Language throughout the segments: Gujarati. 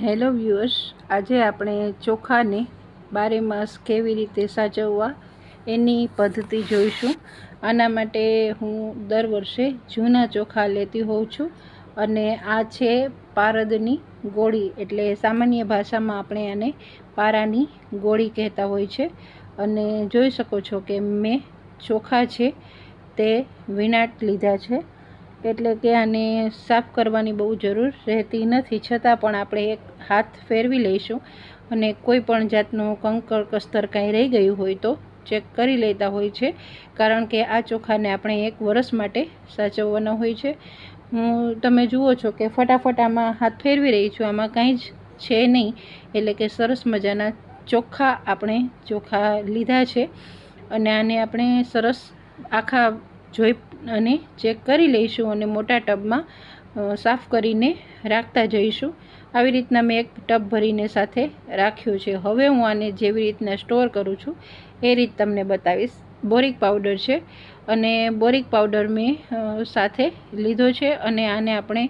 હેલો વ્યુઅર્સ, આજે આપણે ચોખાને બારે માસ કેવી રીતે સાચવવા એની પદ્ધતિ જોઈશું. આના માટે હું દર વર્ષે જૂના ચોખા લેતી હોઉં છું અને આ છે પારદની ગોળી. એટલે સામાન્ય ભાષામાં આપણે આને પારાની ગોળી કહેતા હોય છે. અને જોઈ શકો છો કે મેં ચોખા છે તે વિનાટ લીધા છે. એટલે કે આને સાફ કરવાની બહુ જરૂર રહેતી નથી. છતાં પણ આપણે એક હાથ ફેરવી લઈશું અને કોઈ પણ જાતનું કંકર, કસ્તર કાંઈ રહી ગયું હોય તો ચેક કરી લેતા હોય છે. કારણ કે આ ચોખાને આપણે એક વરસ માટે સાચવવાના હોય છે. હું, તમે જુઓ છો કે ફટાફટ આમાં હાથ ફેરવી રહી છું. આમાં કાંઈ જ છે નહીં. એટલે કે સરસ મજાના ચોખા આપણે, ચોખા લીધા છે. અને આને આપણે સરસ આખા જોઈ અને ચેક કરી લઈશું અને મોટા ટબમાં સાફ કરીને રાખતા જઈશું. આવી રીતના મેં એક ટબ ભરીને સાથે રાખ્યું છે. હવે હું આને જેવી રીતના સ્ટોર કરું છું, એ રીત તમને બતાવીશ. બોરિક પાવડર છે અને બોરિક પાવડર મેં સાથે લીધો છે અને આને આપણે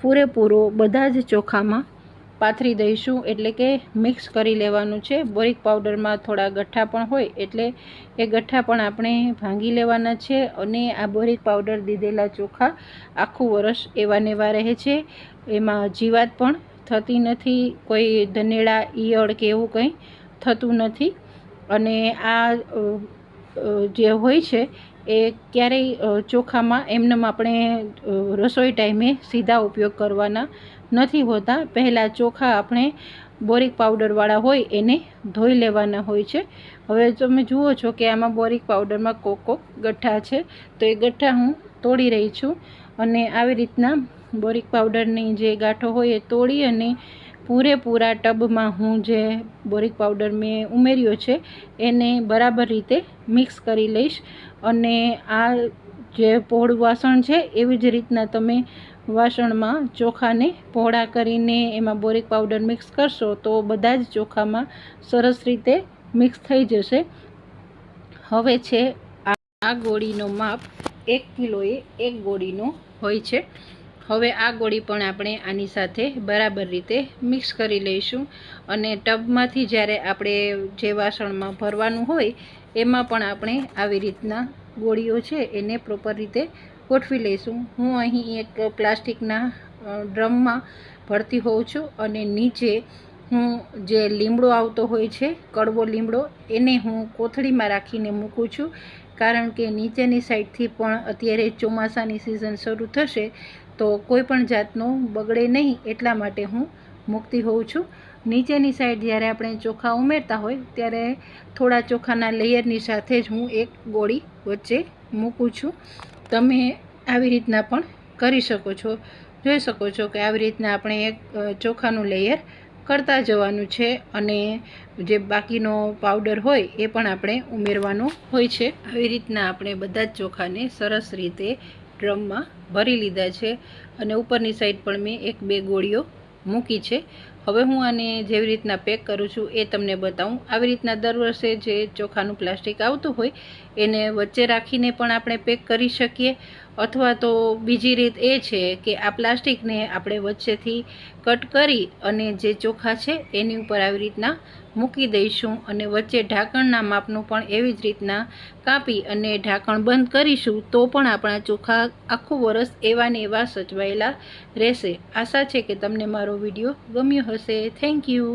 પૂરેપૂરો બધા જ ચોખામાં પાથરી દઈશું એટલે કે મિક્સ કરી લેવાનું છે. બોરિક પાવડરમાં થોડા ગઠ્ઠા પણ હોય એટલે એ ગઠ્ઠા પણ આપણે ભાંગી લેવાના છે અને આ બોરિક પાવડર દીધેલા ચોખા આખું વરસ એવા નેવા રહે છે. એમાં જીવાત પણ થતી નથી, કોઈ ધનેડા, ઈયળ કે એવું કંઈ થતું નથી. અને આ જે હોય છે એ ક્યારેય ચોખામાં, એમનેમ આપણે રસોઈ ટાઈમે સીધા ઉપયોગ કરવાના નથી હોતા. પહેલાં ચોખા આપણે બોરિક પાવડરવાળા હોય એને ધોઈ લેવાના હોય છે. હવે તમે જુઓ છો કે આમાં બોરિક પાવડરમાં કોક ગઠ્ઠા છે. તો એ ગઠ્ઠા હું તોડી રહી છું અને આવી રીતના બોરિક પાવડરની જે ગાંઠો હોય એ તોડી અને પૂરેપૂરા ટબમાં હું જે બોરિક પાવડર મેં ઉમેર્યો છે, એને બરાબર રીતે મિક્સ કરી લઈશ અને આ જે પહોળું વાસણ છે, એવી જ રીતના તમે વાસણમાં ચોખાને પહોળા કરીને એમાં બોરિક પાવડર મિક્સ કરશો, તો બધા જ ચોખામાં સરસ રીતે મિક્સ થઈ જશે. હવે છે આ ગોળીનો માપ એક કિલોએ એક ગોળીનો હોય છે. હવે આ ગોળી પણ આપણે આની સાથે બરાબર રીતે મિક્સ કરી લઈશું અને ટબમાંથી જ્યારે આપણે જે વાસણમાં ભરવાનું હોય, એમાં પણ આપણે આવી રીતના ગોળીઓ છે એને પ્રોપર રીતે ગોઠવી લઈશું. હું અહીં એક પ્લાસ્ટિકના ડ્રમમાં ભરતી હોઉં છું અને નીચે હું જે લીમડો આવતો હોય છે, કડવો લીમડો, એને હું કોથળીમાં રાખીને મૂકું છું. કારણ કે નીચેની સાઈડથી પણ અત્યારે ચોમાસાની સિઝન શરૂ થશે, તો કોઈ પણ જાતનો બગડે નહીં એટલા માટે હું મૂકતી હોઉં છું. નીચેની સાઈડ જ્યારે આપણે ચોખા ઉમેરતા હોય, ત્યારે થોડા ચોખાના લેયરની સાથે જ હું એક ગોળી વચ્ચે મૂકું છું. તમે આવી રીતના પણ કરી શકો છો, જોઈ શકો છો કે આવી રીતના આપણે એક ચોખાનું લેયર કરતા જવાનું છે અને જે બાકીનો પાવડર હોય એ પણ આપણે ઉમેરવાનો હોય છે. આવી રીતના આપણે બધા જ ચોખાને સરસ રીતે ડ્રમમાં ભરી લીધા છે અને ઉપરની સાઈડ પણ મેં એક બે ગોળીઓ મૂકી છે. હવે હું આને જેવી રીતના પેક કરું છું એ તમને બતાવું. આવી રીતના દર વર્ષે જે ચોખાનું પ્લાસ્ટિક આવતું હોય એને વચ્ચે રાખીને પણ આપણે પેક કરી શકીએ. અથવા તો બીજી રીત એ છે કે આ પ્લાસ્ટિકને આપણે વચ્ચેથી કટ કરી અને જે ચોખા છે એની ઉપર આવી રીતના મૂકી દઈશું અને વચ્ચે ઢાંકણના માપનું પણ એવી જ રીતના કાપી અને ઢાંકણ બંધ કરીશું તો પણ આપણા ચોખા આખું વરસ એવા ને એવા સચવાયેલા રહેશે. આશા છે કે તમને મારો વીડિયો ગમ્યો હશે. Thank you